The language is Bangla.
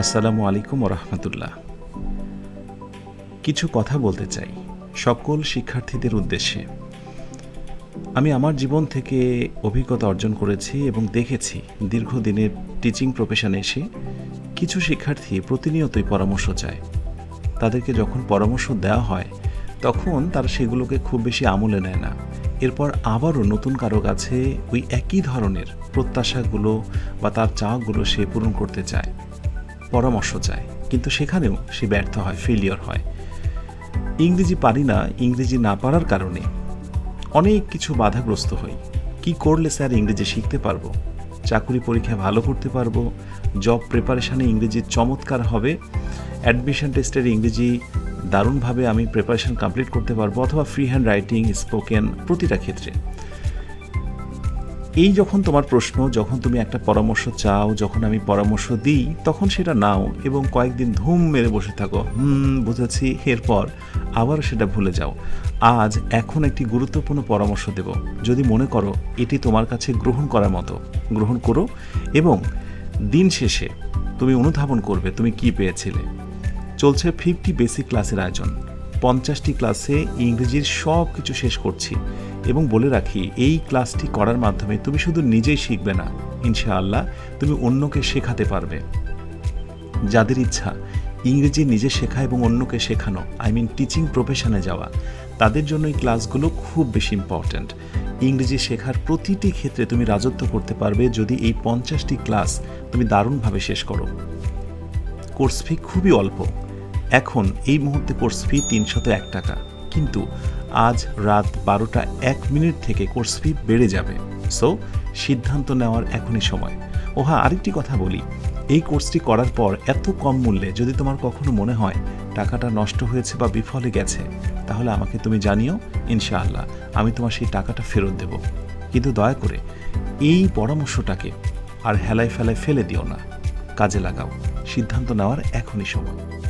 আসসালামু আলাইকুম রহমতুল্লাহ। কিছু কথা বলতে চাই সকল শিক্ষার্থীদের উদ্দেশ্যে। আমি আমার জীবন থেকে অভিজ্ঞতা অর্জন করেছি এবং দেখেছি দীর্ঘদিনের টিচিং প্রফেশনে এসে কিছু শিক্ষার্থী প্রতিনিয়তই পরামর্শ চায়। তাদেরকে যখন পরামর্শ দেওয়া হয়, তখন তারা সেগুলোকে খুব বেশি আমলে নেয় না। এরপর আবারও নতুন কারও কাছে ওই একই ধরনের প্রত্যাশাগুলো বা তার চাওয়াগুলো সে পূরণ করতে চায়। পরামর্শ চায়, কিন্তু সেখানেও সে ব্যর্থ হয় ফেলিওর হয়। ইংরেজি পারি না, ইংরেজি না পারার কারণে অনেক কিছু বাধাগ্রস্ত হই। কি করলে স্যার ইংরেজি শিখতে পারব? চাকুরি পরীক্ষা ভালো করতে পারব? জব প্রিপারেশানে ইংরেজি চমৎকার হবে? অ্যাডমিশন টেস্টের ইংরেজি দারুণভাবে আমি প্রিপারেশন কমপ্লিট করতে পারব? অথবা ফ্রি হ্যান্ড রাইটিং স্পোকেন প্রতিটা ক্ষেত্রে। এই যখন তোমার প্রশ্ন, যখন তুমি একটা পরামর্শ চাও, যখন আমি পরামর্শ দিই, তখন সেটা নাও এবং কয়েকদিন ধুম মেরে বসে থাকো। হুম, বুঝেছি, এরপর আবার সেটা ভুলে যাও। আজ এখন একটি গুরুত্বপূর্ণ পরামর্শ দেব। যদি মনে করো এটি তোমার কাছে গ্রহণ করার মতো, গ্রহণ করো এবং দিন শেষে তুমি অনুধাবন করবে তুমি কি পেয়েছিলে। চলছে ফিফটি বেসিক ক্লাসের আয়োজন। পঞ্চাশটি ক্লাসে ইংরেজির সব কিছু শেষ করছি। এবং বলে রাখি, এই ক্লাসটি করার মাধ্যমে তুমি শুধু নিজেই শিখবে না। ইনশাআল্লাহ, তুমি অন্যকে শেখাতে পারবে। যাদের ইচ্ছা, ইংরেজি নিজে শেখা এবং অন্যকে শেখানো আই মিন টিচিং প্রফেশনে যাওয়া, তাদের জন্য এই ক্লাসগুলো খুব বেশি ইম্পর্ট্যান্ট ইংরেজি শেখার প্রতিটি ক্ষেত্রে তুমি রাজত্ব করতে পারবে যদি এই পঞ্চাশটি ক্লাস তুমি দারুণভাবে শেষ করো। কোর্স ফি খুবই অল্প। এখন এই মুহূর্তে কোর্স ফি তিনশত এক টাকা। কিন্তু আজ রাত বারোটা এক মিনিট থেকে কোর্স ফি বেড়ে যাবে। সো সিদ্ধান্ত নেওয়ার এখনই সময়। ও হ্যাঁ আরেকটি কথা বলি। এই কোর্সটি করার পর এত কম মূল্যে যদি তোমার কখনো মনে হয় টাকাটা নষ্ট হয়েছে বা বিফলে গেছে, তাহলে আমাকে তুমি জানিও, ইনশাআল্লাহ। আমি তোমার সেই টাকাটা ফেরত দেব। কিন্তু দয়া করে এই পরামর্শটাকে আর হেলায় ফেলায় ফেলে দিও না। কাজে লাগাও। সিদ্ধান্ত নেওয়ার এখনই সময়।